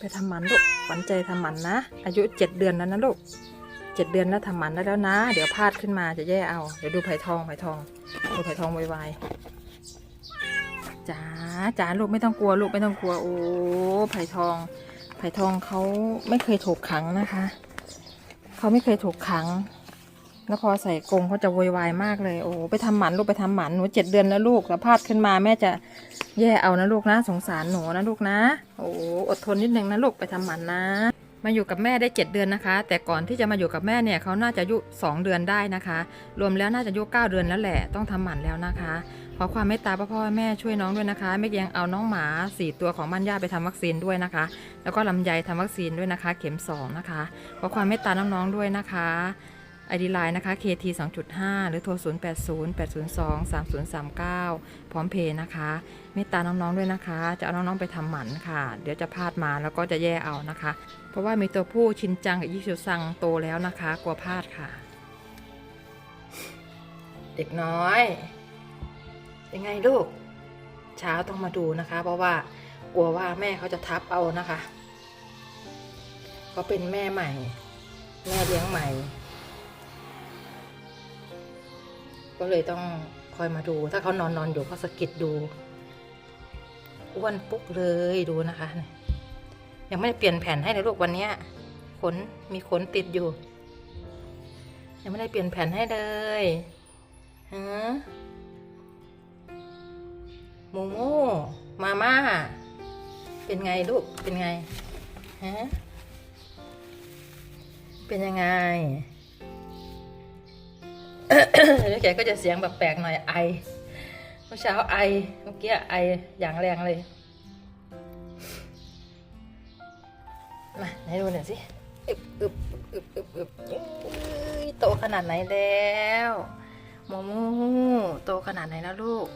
ไปทำหมันลูกขวันใจทำหมันนะ อายุเจ็ดเดือนแล้วนะลูกเจ็ดเดือนแล้วทำหมันได้แล้วนะ เดี๋ยวพลาดขึ้นมาจะแย่เอา เดี๋ยวดูไผ่ทองไผ่ทองดูไผ่ทองไวๆจ้าจ้าลูกไม่ต้องกลัวลูกไม่ต้องกลัวโอ้ไผ่ทอง ไผ่ทองเขาไม่เคยถูกขังนะคะ เขาไม่เคยถูกขัง แล้วพอใส่กรงเขาจะโวยวายมากเลย โอ้ไปทำหมันลูกไปทำหมันหนูเจ็ดเดือนแล้วลูกแล้วพลาดขึ้นมาแม่จะแย่เอานะลูกนะ สงสารหนูนะลูกนะ โอ้อดทนนิดนึงนะลูกไปทำหมันนะ มาอยู่กับแม่ได้เจ็ดเดือนนะคะ แต่ก่อนที่จะมาอยู่กับแม่เนี่ยเขาน่าจะอายุสองเดือนได้นะคะ รวมแล้วน่าจะอายุเก้าเดือนแล้วแหละ ต้องทำหมันแล้วนะคะขอความเมตตาพ่อพ่อแม่ช่วยน้องด้วยนะคะแม่ยังเอาน้องหมาสี่ตัวของบ้านย่าไปทำวัคซีนด้วยนะคะ แล้วก็ลำไยทำวัคซีนด้วยนะคะ เข็มสองนะคะขอความเมตตาน้องๆด้วยนะคะ ไอดีไลน์นะคะ KT 2.5 หรือโทร 0 8 0 8 0 2 3 0 3 9 พร้อมเพย์นะคะ เมตตาน้องๆด้วยนะคะ จะเอาน้องๆไปทำหมันค่ะ เดี๋ยวจะพลาดมาแล้วก็จะแย่เอานะคะ เพราะว่ามีตัวผู้ชินจังกับยิชิวซังโตแล้วนะคะ กลัวพลาดค่ะ เด็กน้อยยังไงลูก เช้าต้องมาดูนะคะ เพราะว่ากลัวว่าแม่เขาจะทับเอานะคะเขาเป็นแม่ใหม่ แม่เลี้ยงใหม่ ก็เลยต้องคอยมาดู ถ้าเขานอนนอนอยู่ก็สะกิดดูอ้วนปุ๊กเลยดูนะคะ ยังไม่ได้เปลี่ยนแผ่นให้เลยลูกวันนี้ขนมีขนติดอยู่ ยังไม่ได้เปลี่ยนแผ่นให้เลยฮะโมโมมาม่าเป็นไงลูกเป็นไงฮะเป็นยังไง แล้วแกก็จะเสียงแบบแปลกหน่อยไอเมื่อเช้าไอเมื่อกี้ไออย่างแรงเลย มาให้ดูหน่อยสิอึบอึบอึบอึบอึบโตขนาดไหนแล้วโมโมโตขนาดไหนแล้วลูก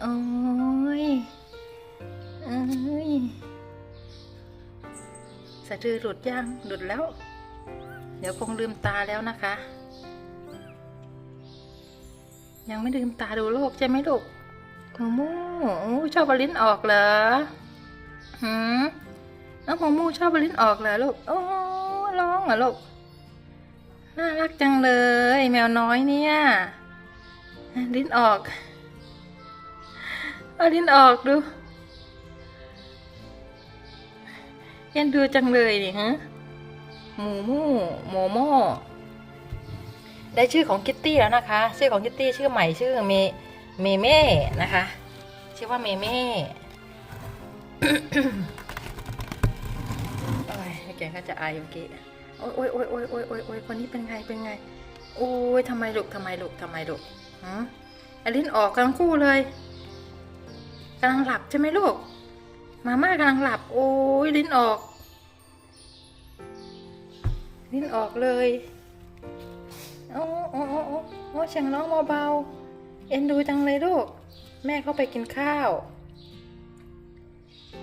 โอ้ยเอ้ยสะดือหลุดยังหลุดแล้ว เดี๋ยวคงลืมตาแล้วนะคะ ยังไม่ลืมตาดูโลกใช่ไหมลูกโมโมโอ้ชอบเอาลิ้นออกเหรอหืมน้องโมมูชอบเอาลิ้นออกเหรอลูกโอ้ร้องเหรอลูกน่ารักจังเลย แมวน้อยเนี่ยลิ้นออกเอาลิ้นออกดูเอ็นดูจังเลยนี่ฮะหมูมูโมโม่ ได้ชื่อของคิตตี้แล้วนะคะ ชื่อของคิตตี้ชื่อใหม่ชื่อเมเมเม่นะคะ ชื่อว่าเมเม่โอ้ยแกก็จะอายเมื่อกี้โอ้ยโอ้ยโอ้ยโอ้ยโอ้ยโอ้ยโอ้ยคนนี้เป็นไงเป็นไงโอ้ยทำไมลูกทำไมลูกทำไมลูกฮะอลินออกกำลังคู่เลยกำลังหลับใช่ไหมลูก มาม่ากำลังหลับ โอ้ยลิ้นออก ลิ้นออกเลย โอ้โอ้โอ้โอ้โอ้เสียงน้องเบาๆเอ็นดูจังเลยลูก แม่เข้าไปกินข้าว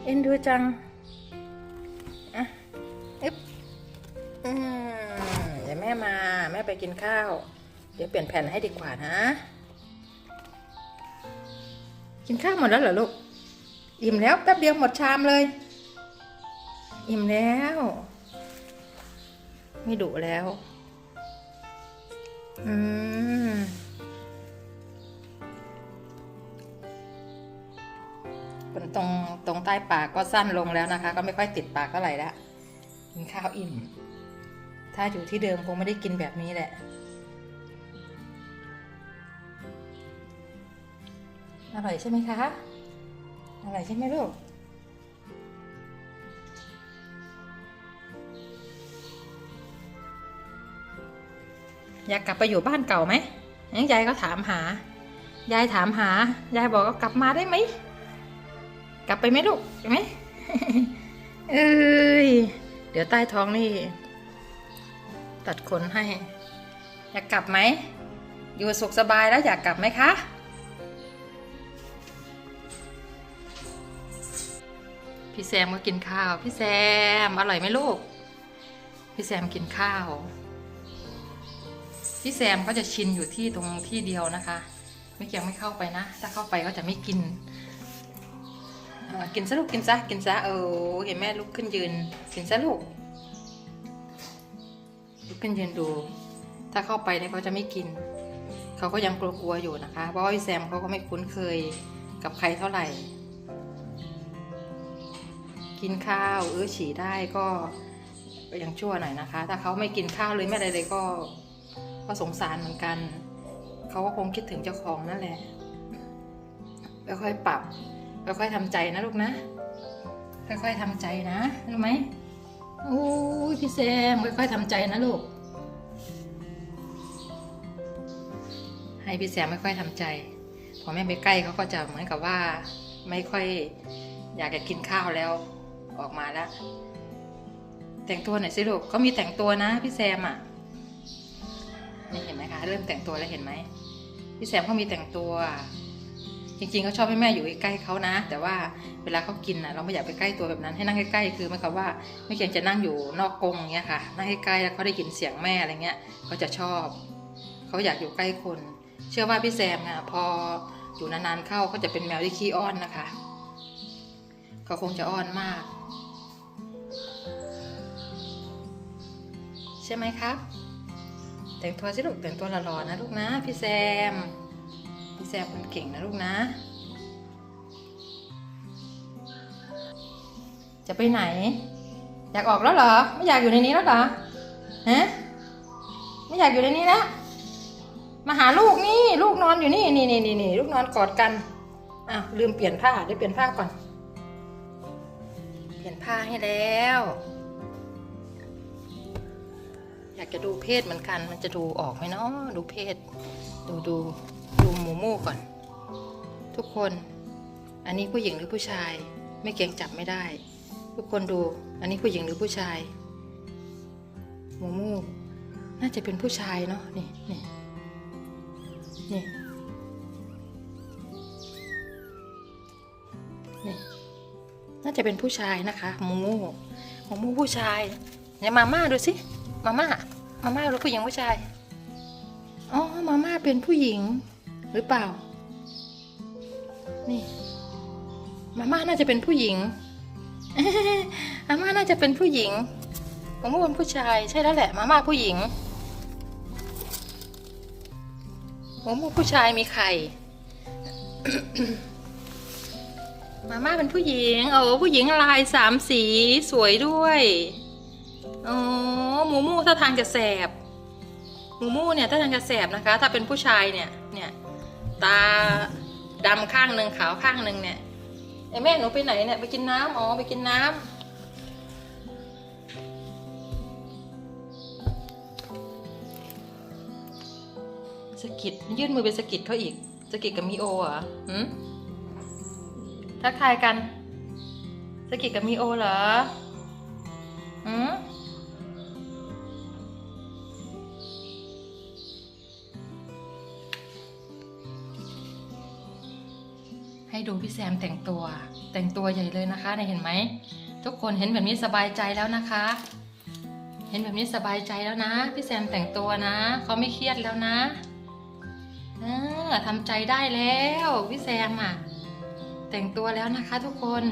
เอ็นดูจังอะอึ๊บอืมเดี๋ยวแม่มาแม่ไปกินข้าว เดี๋ยวเปลี่ยนแผ่นให้ดีกว่านะ กินข้าวหมดแล้วเหรอลูก อิ่มแล้วแป๊บเดียวหมดชามเลย อิ่มแล้ว ไม่ดุแล้ว อืมตรงตรงตรงใต้ปากก็สั้นลงแล้วนะคะ ก็ไม่ค่อยติดปากเท่าไหร่แล้วกินข้าวอิ่ม ถ้าอยู่ที่เดิมคงไม่ได้กินแบบนี้แหละอร่อยใช่ไหมคะ อร่อยใช่ไหมลูก อยากกลับไปอยู่บ้านเก่าไหมยังยายก็ถามหา ยายถามหา ยายบอกว่ากลับมาได้ไหม กลับไปไหมลูกไปไหมเอ้ย เดี๋ยวใต้ท้องนี่ ตัดขนให้ อยากกลับไหม อยู่สุขสบายแล้วอยากกลับไหมคะ พี่แซมก็กินข้าว พี่แซม อร่อยไหมลูก พี่แซมกินข้าว พี่แซมก็จะชินอยู่ที่ตรงที่เดียวนะคะ ไม่เกียวไม่เข้าไปนะ ถ้าเข้าไปก็จะไม่กิน กินซะลูกกินซะกินซะเออเห็นแม่ลุกขึ้นยืน กินซะลูกลุกขึ้นยืนดู ถ้าเข้าไปเนี่ยเขาจะไม่กิน เขาก็ยังกลัวๆอยู่นะคะ เพราะว่าพี่แซมเขาก็ไม่คุ้นเคยกับใครเท่าไหร่ กินข้าวเออฉี่ได้ก็ยังชั่วหน่อยนะคะ ถ้าเขาไม่กินข้าวเลยไม่อะไรเลยก็ ก็สงสารเหมือนกัน เขาก็คงคิดถึงเจ้าของนั่นแหละค่อยๆปรับค่อยๆทำใจนะลูกนะค่อยๆทำใจนะรู้ไหมโอ้ยพี่แซมค่อยๆทำใจนะลูก ให้พี่แซมไม่ค่อยทำใจ พอแม่ไปใกล้เขาก็จะเหมือนกับว่า ไม่ค่อยอยากจะกินข้าวแล้วออกมาแล้ว แต่งตัวหน่อยสิลูกก็มีแต่งตัวนะพี่แซมอะ นี่เห็นไหมคะ เริ่มแต่งตัวแล้วเห็นไหมพี่แซมเขามีแต่งตัว จริงๆเขาชอบให้แม่อยู่ใกล้เขานะ แต่ว่าเวลาเขากินนะเราไม่อยากไปใกล้ตัวแบบนั้นให้นั่งใกล้ๆคือหมายความว่า ไม่เกียงจะนั่งอยู่นอกกรงอย่างเงี้ยค่ะ นั่งใกล้ๆแล้วเขาได้ยินเสียงแม่อะไรเงี้ยเขาจะชอบเขาอยากอยู่ใกล้คน เชื่อว่าพี่แซมนะพออยู่นานๆเข้าเขาจะเป็นแมวที่ขี้อ้อนนะคะเขาคงจะอ้อนมาก ใช่ไหมครับ แต่งตัวสิลูกแต่งตัวหล่อๆนะลูกนะ พี่แซม พี่แซมคนเก่งนะลูกนะ จะไปไหน อยากออกแล้วเหรอ ไม่อยากอยู่ในนี้แล้วเหรอฮะไม่อยากอยู่ในนี้แล้วมาหาลูกนี่ลูกนอนอยู่นี่นี่นี่นี่นี่ลูกนอนกอดกันอ้าวลืมเปลี่ยนผ้าเดี๋ยวเปลี่ยนผ้าก่อน เปลี่ยนผ้าให้แล้วากจะดูเพศเหมือนกัน มันจะดูออกไหมเนาะดูเพศ ดูดูดูหมูมูก่อน ทุกคน อันนี้ผู้หญิงหรือผู้ชาย ไม่เกรงจับไม่ได้ ทุกคนดู อันนี้ผู้หญิงหรือผู้ชาย หมูมูน่าจะเป็นผู้ชายเนาะนี่นี่นี่นี่น่าจะเป็นผู้ชายนะคะหมูมูหมูมูผู้ชายไหนมาม่าดูสิมาม่า มาม่าหรือผู้หญิงผู้ชาย อ๋อ มาม่าเป็นผู้หญิงหรือเปล่า นี่ มาม่าน่าจะเป็นผู้หญิงมาม่าน่าจะเป็นผู้หญิงมาม่าเป็นผู้ชาย ใช่แล้วแหละ มาม่าผู้หญิงมาม่าผู้ชายมีไข่ มาม่าเป็นผู้หญิง โอ้ผู้หญิงลายสามสีสวยด้วย อ๋อหมูมูท่าทางจะแสบ หมูมูเนี่ยถ้าทางจะแสบนะคะ ถ้าเป็นผู้ชายเนี่ยเนี่ยตาดำข้างหนึ่งขาวข้างหนึ่งเนี่ยไอแม่หนูไปไหนเนี่ยไปกินน้ำอ๋อไปกินน้ำสกิดยื่นมือไปสกิดเขาอีกสกิดกับมีโอเหรอหืมทักทายกันสกิดกับมีโอเหรอหืม ให้ดูพี่แซมแต่งตัว แต่งตัวใหญ่เลยนะคะเนี่ยเห็นไหม ทุกคนเห็นแบบนี้สบายใจแล้วนะคะ เห็นแบบนี้สบายใจแล้วนะ พี่แซมแต่งตัวนะเขาไม่เครียดแล้วนะเออทำใจได้แล้วพี่แซมอะ แต่งตัวแล้วนะคะ ทุกคน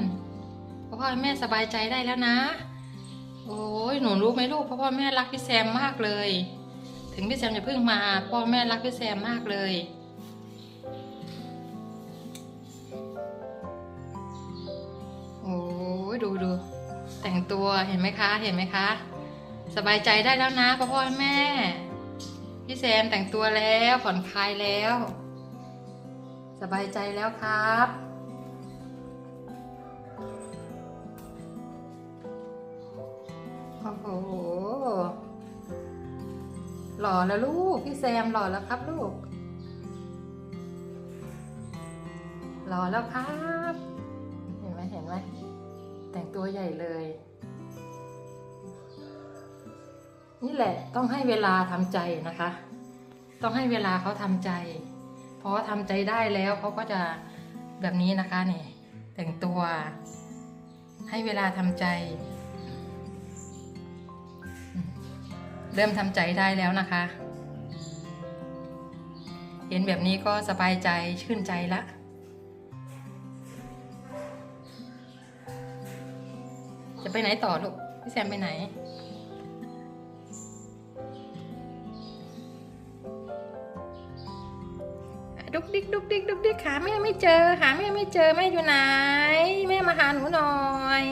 พ่อพ่อแม่สบายใจได้แล้วนะ โอ้ยหนูรู้ไหมลูกพ่อพ่อแม่รักพี่แซมมากเลย ถึงพี่แซมจะเพิ่งมา พ่อแม่รักพี่แซมมากเลย ดูดู แต่งตัวเห็นไหมคะ เห็นไหมคะ สบายใจได้แล้วนะพ่อพ่อแม่ พี่แซมแต่งตัวแล้วผ่อนคลายแล้ว สบายใจแล้วครับโอ้โหหล่อแล้วลูก พี่แซมหล่อแล้วครับลูก หล่อแล้วครับ แต่งตัวใหญ่เลย นี่แหละต้องให้เวลาทำใจนะคะ ต้องให้เวลาเขาทำใจเพราะว่าทำใจได้แล้วเขาก็จะแบบนี้นะคะนี่แต่งตัว ให้เวลาทำใจ เริ่มทำใจได้แล้วนะคะ เห็นแบบนี้ก็สบายใจชื่นใจละ จะไปไหนต่อลูก พี่แซมไปไหน ดุกดิกดุกดิกดุกดิกหาแม่ไม่เจอ หาแม่ไม่เจอแม่อยู่ไหน แม่มาหาหนูหน่อย